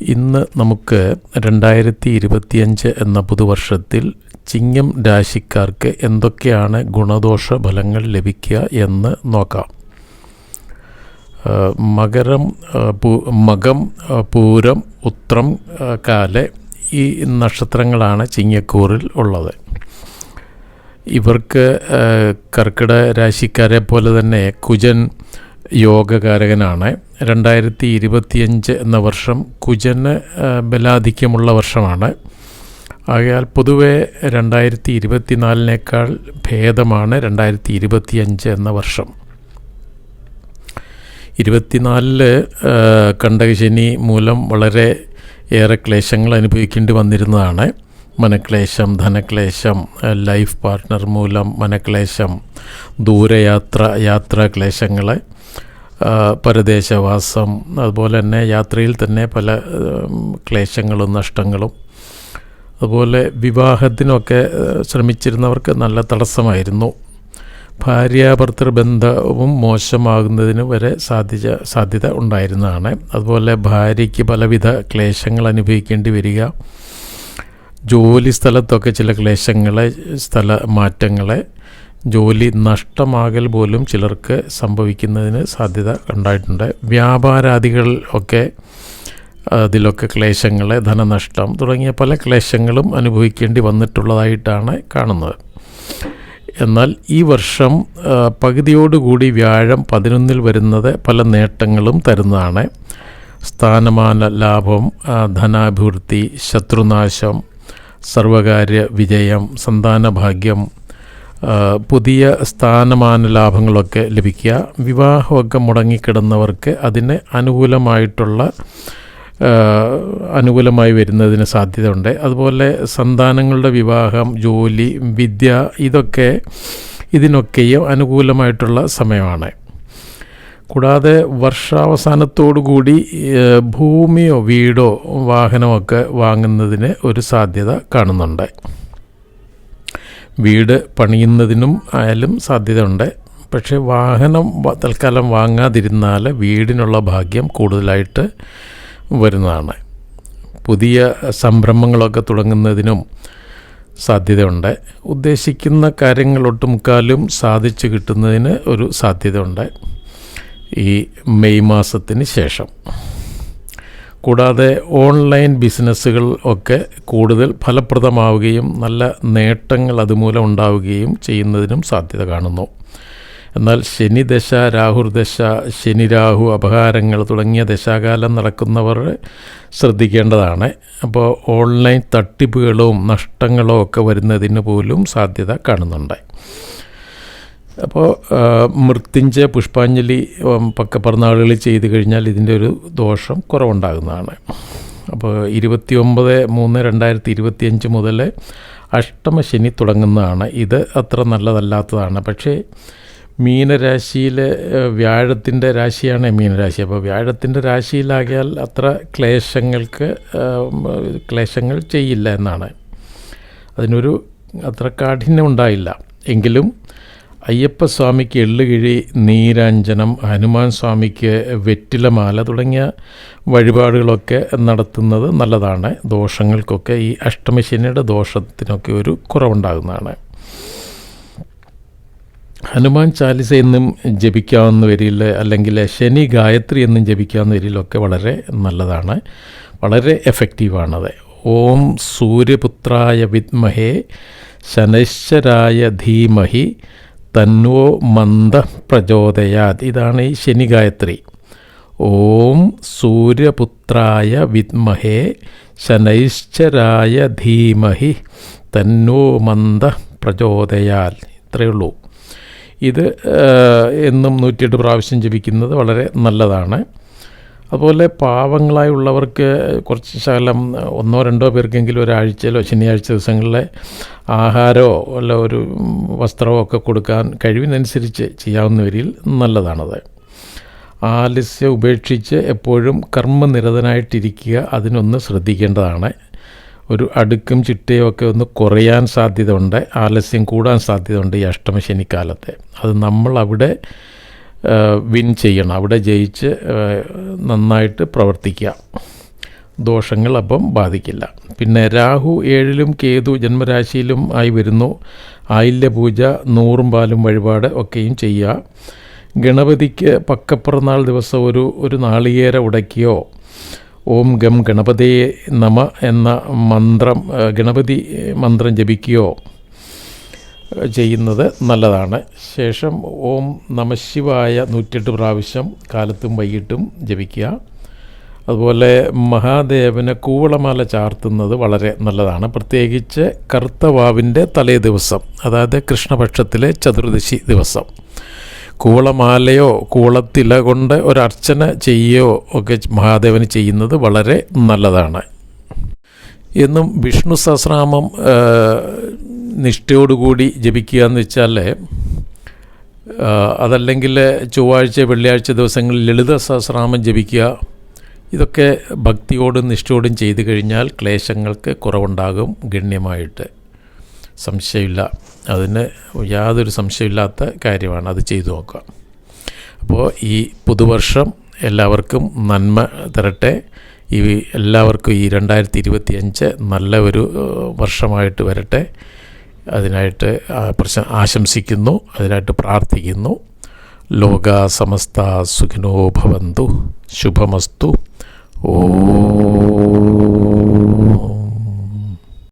ഇന്ന് നമുക്ക് രണ്ടായിരത്തി ഇരുപത്തിയഞ്ച് എന്ന പുതുവർഷത്തിൽ ചിങ്ങം രാശിക്കാർക്ക് എന്തൊക്കെയാണ് ഗുണദോഷ ഫലങ്ങൾ ലഭിക്കുക എന്ന് നോക്കാം. മകരം മകം പൂരം ഉത്രം കാല ഈ നക്ഷത്രങ്ങളാണ് ചിങ്ങക്കൂറിൽ ഉള്ളത്. ഇവർക്ക് കർക്കിട രാശിക്കാരെ പോലെ തന്നെ കുജൻ യോഗകാരകനാണ് രണ്ടായിരത്തി ഇരുപത്തിയഞ്ച് എന്ന വർഷം കുജന് ബലാധിക്യമുള്ള വർഷമാണ്. ആകയാൽ പൊതുവെ രണ്ടായിരത്തി ഇരുപത്തിനാലിനേക്കാൾ ഭേദമാണ് രണ്ടായിരത്തി ഇരുപത്തിയഞ്ച് എന്ന വർഷം. ഇരുപത്തിനാലിൽ കണ്ടകശനി മൂലം വളരെ ഏറെ ക്ലേശങ്ങൾ അനുഭവിക്കേണ്ടി വന്നിരുന്നതാണ്. മനക്ലേശം ധനക്ലേശം ലൈഫ് പാർട്ട്ണർ മൂലം മനക്ലേശം ദൂരയാത്ര യാത്രാ ക്ലേശങ്ങൾ ആ, പരദേശവാസം അതുപോലെ തന്നെ യാത്രയിൽ തന്നെ പല ക്ലേശങ്ങളും നഷ്ടങ്ങളും അതുപോലെ വിവാഹത്തിനൊക്കെ ശ്രമിച്ചിരുന്നവർക്ക് നല്ല തടസ്സമായിരുന്നു. ഭാര്യാഭർത്തൃ ബന്ധവും മോശമാകുന്നതിന് വരെ സാധ്യത സാധ്യത ഉണ്ടായിരുന്നതാണ്. അതുപോലെ ഭാര്യയ്ക്ക് പലവിധ ക്ലേശങ്ങൾ അനുഭവിക്കേണ്ടി വരിക ജോലി സ്ഥലത്തൊക്കെ ചില ക്ലേശങ്ങളെ സ്ഥല മാറ്റങ്ങളെ ജോലി നഷ്ടമാകൽ പോലും ചിലർക്ക് സംഭവിക്കുന്നതിന് സാധ്യത ഉണ്ടായിട്ടുണ്ട് വ്യാപാരാദികൾ ഒക്കെ അതിലൊക്കെ ക്ലേശങ്ങൾ ധനനഷ്ടം തുടങ്ങിയ പല ക്ലേശങ്ങളും അനുഭവിക്കേണ്ടി വന്നിട്ടുള്ളതായിട്ടാണ് കാണുന്നത്. എന്നാൽ ഈ വർഷം പകുതിയോടുകൂടി വ്യാഴം പതിനൊന്നിൽ വരുന്നത് പല നേട്ടങ്ങളും തരുന്നതാണ്. സ്ഥാനമാന ലാഭം ധനാഭിവൃദ്ധി ശത്രുനാശം സർവകാര്യ വിജയം സന്താനഭാഗ്യം പുതിയ സ്ഥാനമാന ലാഭങ്ങളൊക്കെ ലഭിക്കുക. വിവാഹമൊക്കെ മുടങ്ങിക്കിടന്നവർക്ക് അതിന് അനുകൂലമായിട്ടുള്ള അനുകൂലമായി വരുന്നതിന് സാധ്യതയുണ്ട്. അതുപോലെ സന്താനങ്ങളുടെ വിവാഹം ജോലി വിദ്യ ഇതൊക്കെ ഇതിനൊക്കെയും അനുകൂലമായിട്ടുള്ള സമയമാണ്. കൂടാതെ വർഷാവസാനത്തോടുകൂടി കൂടി ഭൂമിയോ വീടോ വാഹനമൊക്കെ വാങ്ങുന്നതിന് ഒരു സാധ്യത കാണുന്നുണ്ട്. വീട് പണിയുന്നതിനും ആയാലും സാധ്യതയുണ്ട്. പക്ഷേ വാഹനം തൽക്കാലം വാങ്ങാതിരുന്നാൽ വീടിനുള്ള ഭാഗ്യം കൂടുതലായിട്ട് വരുന്നതാണ്. പുതിയ സംരംഭങ്ങളൊക്കെ തുടങ്ങുന്നതിനും സാധ്യതയുണ്ട്. ഉദ്ദേശിക്കുന്ന കാര്യങ്ങൾ ഒട്ടുമുക്കാലും സാധിച്ചു കിട്ടുന്നതിന് ഒരു സാധ്യതയുണ്ട്. ഈ മെയ് മാസത്തിന് ശേഷം. കൂടാതെ ഓൺലൈൻ ബിസിനസ്സുകൾ ഒക്കെ കൂടുതൽ ഫലപ്രദമാവുകയും നല്ല നേട്ടങ്ങൾ അതുമൂലം ഉണ്ടാവുകയും ചെയ്യുന്നതിനും സാധ്യത കാണുന്നു. എന്നാൽ ശനിദശ രാഹുർദശ ശനി രാഹു അപഹാരങ്ങൾ തുടങ്ങിയ ദശാകാലം നടക്കുന്നവർ ശ്രദ്ധിക്കേണ്ടതാണ്. അപ്പോൾ ഓൺലൈൻ തട്ടിപ്പുകളും നഷ്ടങ്ങളോ ഒക്കെ വരുന്നതിന് പോലും സാധ്യത കാണുന്നുണ്ട്. അപ്പോൾ മൃത്യുഞ്ജയ പുഷ്പാഞ്ജലി ഉം, പക്ക പിറന്നാളുകളിൽ ചെയ്തു കഴിഞ്ഞാൽ ഇതിന്റെ ഒരു ദോഷം കുറവുണ്ടാകുന്നതാണ്. അപ്പോൾ ഇരുപത്തി ഒമ്പത് മൂന്ന് രണ്ടായിരത്തി ഇരുപത്തിയഞ്ച് മുതൽ അഷ്ടമശനി തുടങ്ങുന്നതാണ്. ഇത് അത്ര നല്ലതല്ലാത്തതാണ്. പക്ഷേ മീനരാശിയിലെ വ്യാഴത്തിന്റെ രാശിയാണ് മീനരാശി. അപ്പോൾ വ്യാഴത്തിന്റെ രാശിയിലാകിയാൽ അത്ര ക്ലേശങ്ങൾക്ക് ക്ലേശങ്ങൾ ചെയ്യില്ല എന്നാണ്. അതിനൊരു അത്ര കാഠിന്യം ഉണ്ടായില്ല. എങ്കിലും അയ്യപ്പസ്വാമിക്ക് എള്ളുകിഴി നീരാഞ്ജനം ഹനുമാൻ സ്വാമിക്ക് വെറ്റിലമാല തുടങ്ങിയ വഴിപാടുകളൊക്കെ നടത്തുന്നത് നല്ലതാണ്. ദോഷങ്ങൾക്കൊക്കെ ഈ അഷ്ടമശനിയുടെ ദോഷത്തിനൊക്കെ ഒരു കുറവുണ്ടാകുന്നതാണ്. ഹനുമാൻ ചാലിസ എന്നും ജപിക്കാവുന്ന വരിയിൽ അല്ലെങ്കിൽ ശനി ഗായത്രി എന്നും ജപിക്കാവുന്ന വരിയിലൊക്കെ വളരെ നല്ലതാണ്. വളരെ എഫക്റ്റീവാണത്. ഓം സൂര്യപുത്രായ വിദ്മഹേ ശനശ്വരായ ധീമഹി തന്നോ മന്ദ പ്രചോദയാത്. ഇതാണ് ഈ ശനി ഗായത്രി. ഓം സൂര്യപുത്രായ വിദ്മഹേ ശനൈശ്വരായ ധീമഹി തന്നോ മന്ദ പ്രചോദയാൽ ഇത്രയേ ഉള്ളൂ. ഇത് എന്നും നൂറ്റിയെട്ട് പ്രാവശ്യം ജപിക്കുന്നത് വളരെ നല്ലതാണ്. അതുപോലെ പാവങ്ങളായുള്ളവർക്ക് കുറച്ച് ശകലം ഒന്നോ രണ്ടോ പേർക്കെങ്കിലും ഒരാഴ്ചയിലോ ശനിയാഴ്ച ദിവസങ്ങളിലെ ആഹാരമോ അല്ല ഒരു വസ്ത്രമോ ഒക്കെ കൊടുക്കാൻ കഴിവിനനുസരിച്ച് ചെയ്യാവുന്നവരിൽ നല്ലതാണത്. ആലസ്യം ഉപേക്ഷിച്ച് എപ്പോഴും കർമ്മനിരതനായിട്ടിരിക്കുക അതിനൊന്ന് ശ്രദ്ധിക്കേണ്ടതാണ്. ഒരു അടുക്കും ചിട്ടയും ഒക്കെ ഒന്ന് കുറയാൻ സാധ്യതയുണ്ട്. ആലസ്യം കൂടാൻ സാധ്യതയുണ്ട് ഈ അഷ്ടമശനിക്കാലത്തെ. അത് നമ്മൾ അവിടെ വിൻ ചെയ്യണം. അവിടെ ജയിച്ച് നന്നായിട്ട് പ്രവർത്തിക്കുക. ദോഷങ്ങൾ അപ്പം ബാധിക്കില്ല. പിന്നെ രാഹു ഏഴിലും കേതു ജന്മരാശിയിലും ആയി വരുന്നു. ആയില്യ പൂജ നൂറും പാലും വഴിപാട് ഒക്കെയും ചെയ്യുക. ഗണപതിക്ക് പക്കപ്പിറന്നാൾ ദിവസം ഒരു ഒരു നാളികേര ഉടക്കിയോ? ഓം ഗം ഗണപതയെ നമ എന്ന മന്ത്രം ഗണപതി മന്ത്രം ജപിക്കുകയോ? ചെയ്യുന്നത് നല്ലതാണ്. ശേഷം ഓം നമശിവായ നൂറ്റെട്ട് പ്രാവശ്യം കാലത്തും വൈകിട്ടും ജപിക്കുക. അതുപോലെ മഹാദേവന് കൂവളമാല ചാർത്തുന്നത് വളരെ നല്ലതാണ്. പ്രത്യേകിച്ച് കറുത്തവാവിന്റെ തലേ ദിവസം അതായത് കൃഷ്ണപക്ഷത്തിലെ ചതുർദശി ദിവസം. കൂവളമാലയോ കൂവളത്തില കൊണ്ട് ഒരർച്ചന ചെയ്യുകയോ ഒക്കെ മഹാദേവന് ചെയ്യുന്നത് വളരെ നല്ലതാണ്. എന്നും വിഷ്ണു സഹസ്രനാമം നിഷ്ഠയോടുകൂടി ജപിക്കുക എന്ന് വെച്ചാൽ അതല്ലെങ്കിൽ ചൊവ്വാഴ്ച വെള്ളിയാഴ്ച ദിവസങ്ങളിൽ ലളിത സഹസ്രാമം ജപിക്കുക. ഇതൊക്കെ ഭക്തിയോടും നിഷ്ഠയോടും ചെയ്തു കഴിഞ്ഞാൽ ക്ലേശങ്ങൾക്ക് കുറവുണ്ടാകും ഗണ്യമായിട്ട്. സംശയമില്ല. അതിന് യാതൊരു സംശയമില്ലാത്ത കാര്യമാണ്. അത് ചെയ്തു നോക്കുക. അപ്പോൾ ഈ പുതുവർഷം എല്ലാവർക്കും നന്മ തരട്ടെ. ഈ എല്ലാവർക്കും ഈ രണ്ടായിരത്തി ഇരുപത്തി അഞ്ച് നല്ല ഒരു വർഷമായിട്ട് വരട്ടെ. അതിനായിട്ട് പ്രശ്ന ആശംസിക്കുന്നു അതിനായിട്ട് പ്രാർത്ഥിക്കുന്നു. ലോക സമസ്ത സുഖിനോ ഭവന്തു ശുഭമസ്തു. ഓ